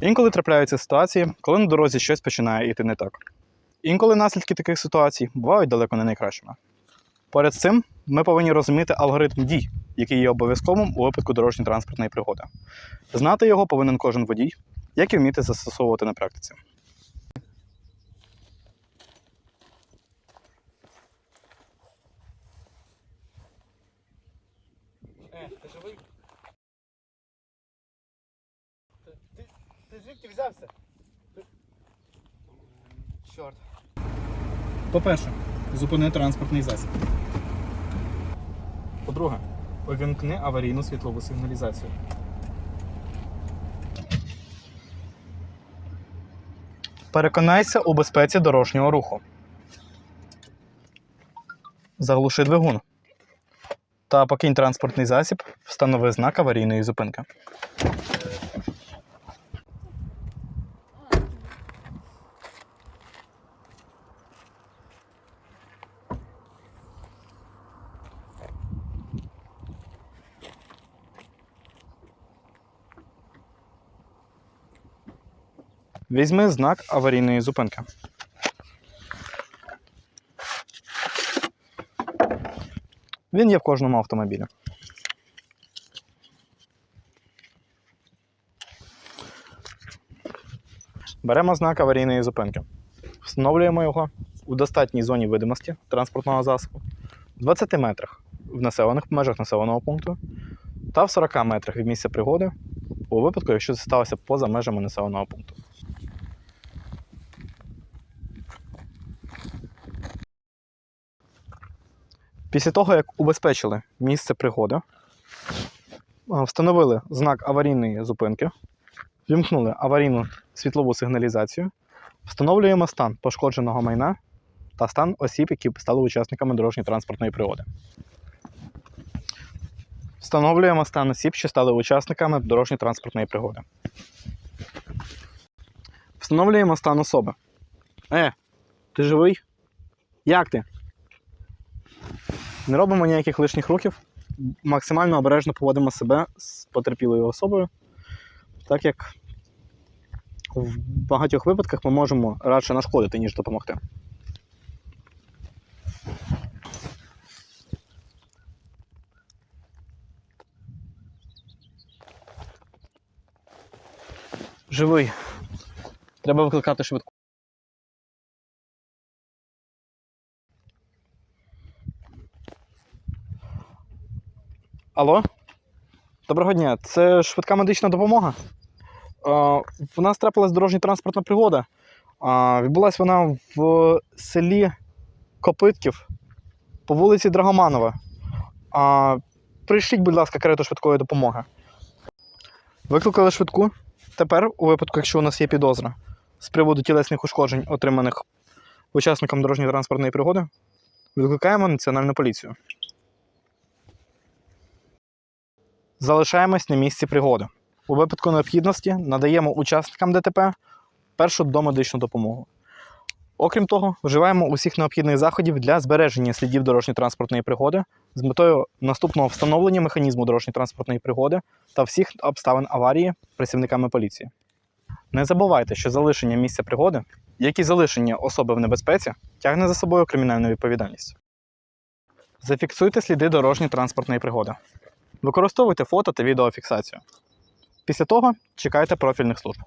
Інколи трапляються ситуації, коли на дорозі щось починає йти не так. Інколи наслідки таких ситуацій бувають далеко не найкращими. Поряд з цим ми повинні розуміти алгоритм дій, який є обов'язковим у випадку дорожньо-транспортної пригоди. Знати його повинен кожен водій, як і вміти застосовувати на практиці. Е, ти живий? Звідки взявся? Чорт. По-перше, зупини транспортний засіб. По-друге, увімкни аварійну світлову сигналізацію. Переконайся у безпеці дорожнього руху. Заглуши двигун. Та покинь транспортний засіб, встанови знак аварійної зупинки. Візьми знак аварійної зупинки. Він є в кожному автомобілі. Беремо знак аварійної зупинки. Встановлюємо його у достатній зоні видимості транспортного засобу, в 20 метрах в населених межах населеного пункту та в 40 метрах від місця пригоди у випадку, якщо це сталося поза межами населеного пункту. Після того, як убезпечили місце пригоди, встановили знак аварійної зупинки, вімкнули аварійну світлову сигналізацію, встановлюємо стан пошкодженого майна та стан осіб, які стали учасниками дорожньо-транспортної пригоди. Встановлюємо стан осіб, що стали учасниками дорожньо-транспортної пригоди. Встановлюємо стан особи. Е, ти живий? Як ти? Не робимо ніяких лишніх рухів. Максимально обережно поводимо себе з потерпілою особою, так як в багатьох випадках ми можемо радше нашкодити, ніж допомогти. Живий. Треба викликати швидку. Алло? Доброго дня, це швидка медична допомога. Е, У нас трапилась дорожньо-транспортна пригода. Відбулась вона в селі Копитків по вулиці Драгоманова. Прийшліть, будь ласка, карету швидкої допомоги. Викликали швидку. Тепер, у випадку, якщо у нас є підозра з приводу тілесних ушкоджень, отриманих учасникам дорожньо-транспортної пригоди, викликаємо національну поліцію. Залишаємось на місці пригоди. У випадку необхідності надаємо учасникам ДТП першу домедичну допомогу. Окрім того, вживаємо усіх необхідних заходів для збереження слідів дорожньо-транспортної пригоди з метою наступного встановлення механізму дорожньо-транспортної пригоди та всіх обставин аварії працівниками поліції. Не забувайте, що залишення місця пригоди, як і залишення особи в небезпеці, тягне за собою кримінальну відповідальність. Зафіксуйте сліди дорожньо-транспортної пригоди. Використовуйте фото та відеофіксацію. Після того чекайте профільних служб.